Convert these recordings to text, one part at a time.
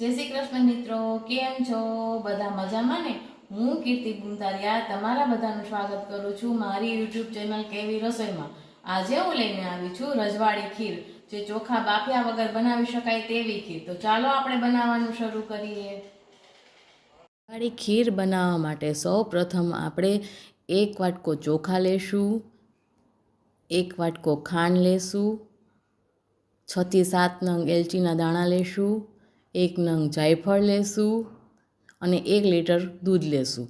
જય શ્રી કૃષ્ણ મિત્રો, કેમ છો? બધા મજામાં ને? હું કીર્તિ ગુમતારિયા તમારા બધાનું સ્વાગત કરું છું મારી યુટ્યુબ ચેનલ કેવી રસોઈમાં. આજે હું લઈને આવી છું રજવાડી ખીર, જે ચોખા બાફ્યા વગર બનાવી શકાય તેવી ખીર. તો ચાલો આપણે બનાવવાનું શરૂ કરીએ. રજવાડી ખીર બનાવવા માટે સૌ પ્રથમ આપણે એક વાટકો ચોખા લેશું, એક વાટકો ખાંડ લેશું, છથી સાત નંગ એલચીના દાણા લેશું એક નંગ જાયફળ લેશું અને એક લીટર દૂધ લેશું.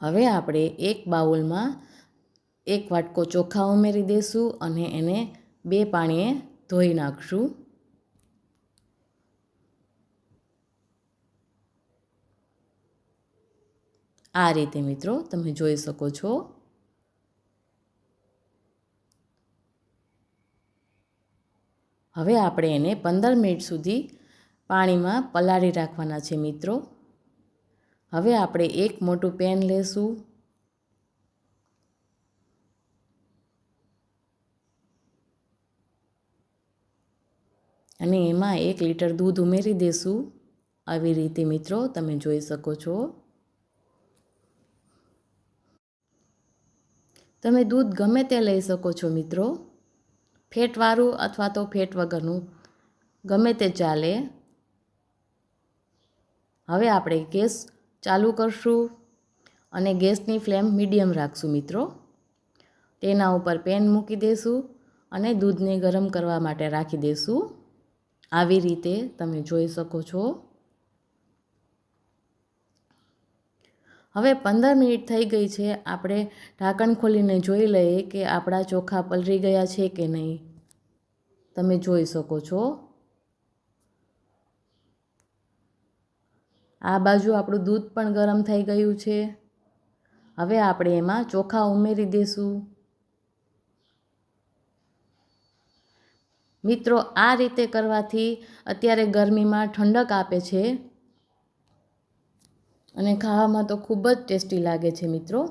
હવે આપણે એક બાઉલમાં એક વાટકો ચોખા ઉમેરી દઈશું અને એને બે પાણીએ ધોઈ નાખશું. આ રીતે મિત્રો તમે જોઈ શકો છો. હવે આપણે એને પંદર મિનિટ સુધી પાણીમાં પલાળી રાખવાના છે મિત્રો. હવે આપણે એક મોટું પેન લેશું. અને એમાં એક લીટર દૂધ ઉમેરી દેશું. આવી રીતે મિત્રો તમે જોઈ શકો છો. તમે દૂધ ગમે તે લઈ શકો છો મિત્રો. ફેટવાળું અથવા તો ફેટ વગરનું ગમે તે ચાલે. હવે આપણે ગેસ ચાલુ કરશું અને ગેસની ફ્લેમ મીડિયમ રાખશું મિત્રો. તેના ઉપર પેન મૂકી દઈશું અને દૂધને ગરમ કરવા માટે રાખી દઈશું આવી રીતે તમે જોઈ શકો છો. હવે પંદર મિનિટ થઈ ગઈ છે, આપણે ઢાંકણ ખોલીને જોઈ લઈએ કે આપણા ચોખા પલળી ગયા છે કે નહીં. તમે જોઈ શકો છો. આ બાજુ આપણું દૂધ પણ ગરમ થઈ ગયું છે. હવે આપણે એમાં ચોખા ઉમેરી દઈશું મિત્રો, આ રીતે કરવાથી અત્યારે ગરમીમાં ઠંડક આપે છે. અને ખાવામાં તો ખૂબ જ ટેસ્ટી લાગે છે મિત્રો.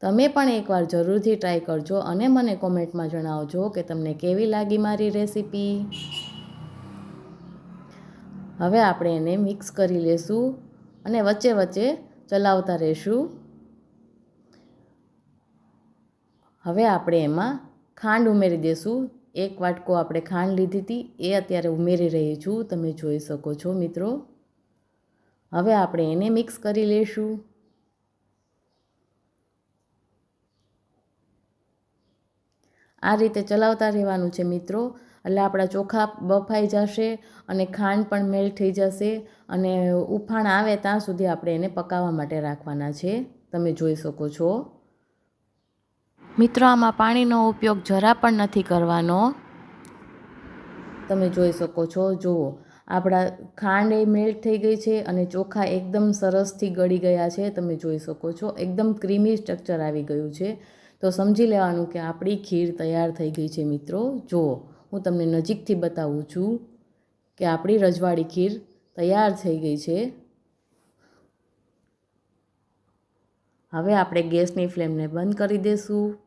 તમે પણ એકવાર જરૂરથી ટ્રાય કરજો અને મને કોમેન્ટમાં જણાવજો કે તમને કેવી લાગી મારી રેસીપી. હવે આપણે એને મિક્સ કરી લેશું અને વચ્ચે વચ્ચે ચલાવતા રહેશું. હવે આપણે એમાં ખાંડ ઉમેરી દઈશું એક વાટકો આપણે ખાંડ લીધી હતી, એ અત્યારે ઉમેરી રહી છું, તમે જોઈ શકો છો મિત્રો. હવે આપણે એને મિક્સ કરી લઈશું આ રીતે ચલાવતા રહેવાનું છે મિત્રો. એટલે આપણા ચોખા બફાઈ જશે અને ખાંડ પણ મેલ્ટ થઈ જશે અને ઉફાણ આવે ત્યાં સુધી આપણે એને પકાવવા માટે રાખવાના છે. તમે જોઈ શકો છો. મિત્રો, આમાં પાણીનો ઉપયોગ જરા પણ નથી કરવાનો. તમે જોઈ શકો છો, જુઓ. આપણા ખાંડ એ મેલ્ટ થઈ ગઈ છે અને ચોખા એકદમ સરસથી ગળી ગયા છે. તમે જોઈ શકો છો, એકદમ ક્રીમી સ્ટ્રક્ચર આવી ગયું છે. તો સમજી લેવાનું કે આપણી ખીર તૈયાર થઈ ગઈ છે, મિત્રો. જુઓ, હું તમને નજીકથી બતાવું છું કે આપણી રજવાડી ખીર તૈયાર થઈ ગઈ છે. હવે આપણે ગેસની ફ્લેમને બંધ કરી દઈશું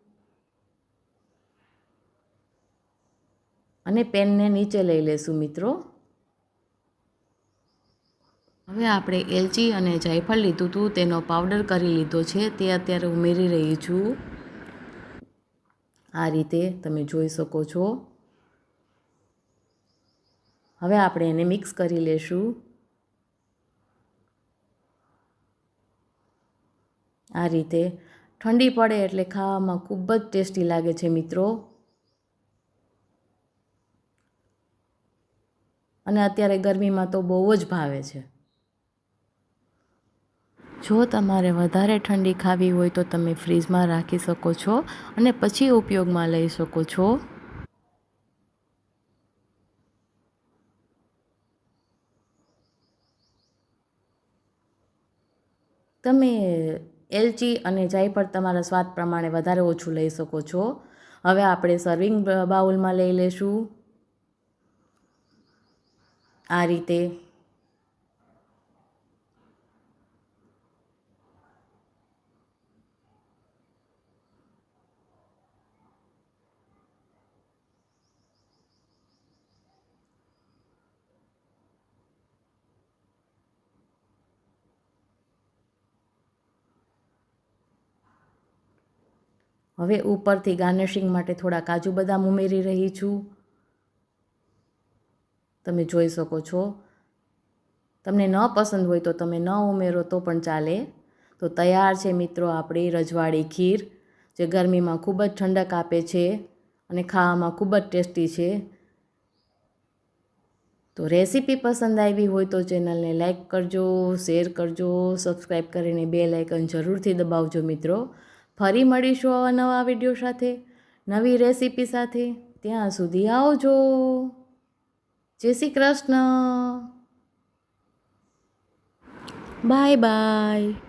અને પેનને નીચે લઈ લેશું મિત્રો. હવે આપણે એલચી અને જાયફળ લીધું હતું તેનો પાવડર કરી લીધો છે, તે અત્યારે ઉમેરી રહી છું. આ રીતે તમે જોઈ શકો છો. હવે આપણે એને મિક્સ કરી લેશું. આ રીતે ઠંડી પડે એટલે ખાવામાં ખૂબ જ ટેસ્ટી લાગે છે મિત્રો. અને અત્યારે ગરમીમાં તો બહુ જ ભાવે છે. જો તમારે વધારે ઠંડી ખાવી હોય તો તમે ફ્રીજમાં રાખી શકો છો અને પછી ઉપયોગમાં લઈ શકો છો. તમે એલચી અને જાયફળ તમારા સ્વાદ પ્રમાણે વધારે ઓછું લઈ શકો છો. હવે આપણે સર્વિંગ બાઉલમાં લઈ લેશું આ રીતે હવે ઉપરથી ગાર્નિશિંગ માટે થોડા કાજુ બદામ ઉમેરી રહી છું. તમે જોઈ શકો છો. તમને ન પસંદ હોય તો તમે ન ઉમેરો તો પણ ચાલે. તો તૈયાર છે મિત્રો આપણી રજવાડી ખીર, જે ગરમીમાં ખૂબ જ ઠંડક આપે છે અને ખાવામાં ખૂબ જ ટેસ્ટી છે. તો રેસીપી પસંદ આવી હોય તો ચેનલને લાઇક કરજો, શેર કરજો સબસ્ક્રાઈબ કરીને બે લાઇકન જરૂરથી દબાવજો મિત્રો. ફરી મળીશું આવા નવા વીડિયો સાથે, નવી રેસીપી સાથે. ત્યાં સુધી આવજો. જય શ્રી કૃષ્ણ. Bye bye